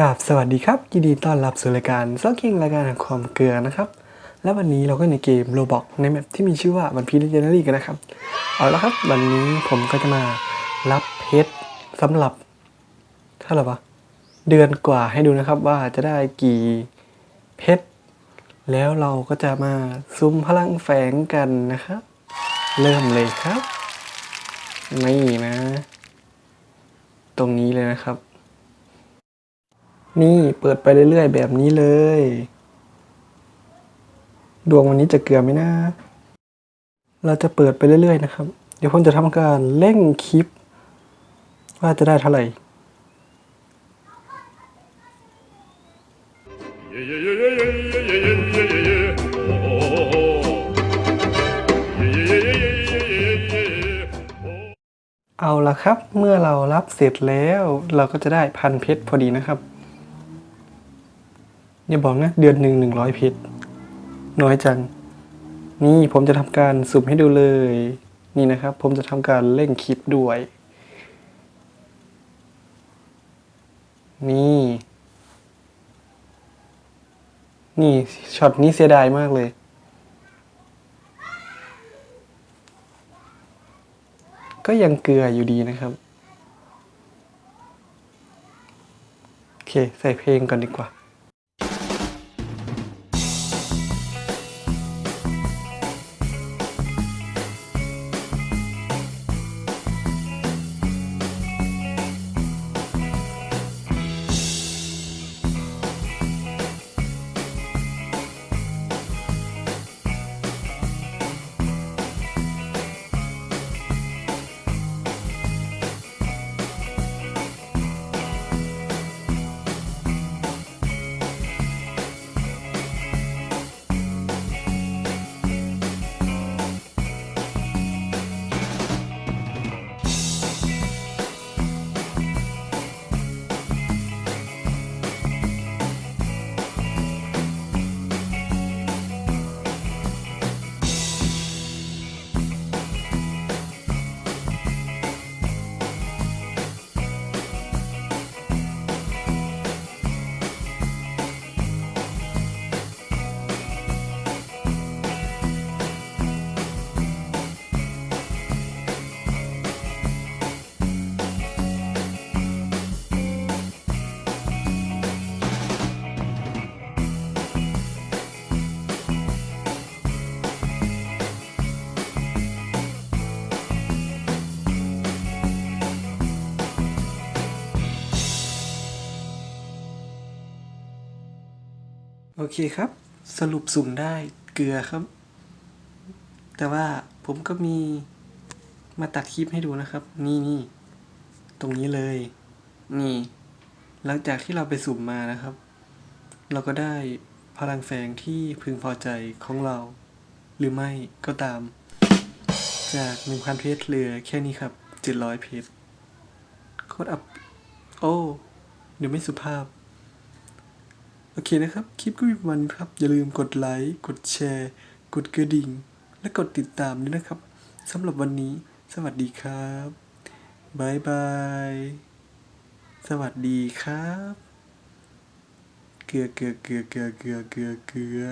กราบสวัสดีครับ ยินดีต้อนรับสู่รายการซ็อกกิ้งรายการแห่งความเกลือนะครับ และวันนี้เราก็ในเกมโ o บอกในแมปที่มีชื่อว่าวันพี e เจเนอรี่กันนะครับ เอาละครับ วันนี้ผมก็จะมารับเพชรสำหรับเท่าไหร่วะเดือนกว่าให้ดูนะครับว่าจะได้กี่เพชรแล้วเราก็จะมาซุ้มพลังแฝงกันนะครับ เริ่มเลยครับนี่นะ ตรงนี้เลยนะครับ นี่เปิดไปเรื่อยๆ แบบนี้เลย ดวงวันนี้จะเกลือไหมนะ เราจะเปิดไปเรื่อยๆนะครับ เดี๋ยวผมจะทำการเร่งคลิป ว่าจะได้เท่าไหร่เอาละครับ เมื่อเรารับเสร็จแล้ว เราก็จะได้พันเพชรพอดีนะครับ อย่าบอกนะเดือนหนึ่งหนึ่งร้อยเพชรน้อยจัง นี่ผมจะทำการสุ่มให้ดูเลย นี่นะครับ ผมจะทำการเร่งคลิปด้วย นี่ นี่ช็อตนี้เสียดายมากเลยก็ยังเกลืออยู่ดีนะครับ โอเค ใส่เพลงก่อนดีกว่า โอเคครับ สรุปสุ่มได้เกลือครับ แต่ว่าผมก็มีมาตัดคลิปให้ดูนะครับ นี่นี่ตรงนี้เลย นี่ หลังจากที่เราไปสุ่มมานะครับ เราก็ได้พลังแฝงที่พึงพอใจของเรา หรือไม่ก็ตาม จากหนึ่งพันเพชรเหลือแค่นี้ครับเจ็ดร้อยเพชรโคตรอัพ โอ้เดี๋ยวไม่สุภาพ โอเคนะครับ คลิปก็มีประมาณนี้ครับ อย่าลืมกดไลค์ กดแชร์ กดกระดิ่ง และกดติดตามด้วยนะครับสำหรับวันนี้ สวัสดีครับบายบาย สวัสดีครับ เกลือเกลือเกลือเกลือเกลือเกลือเกลือ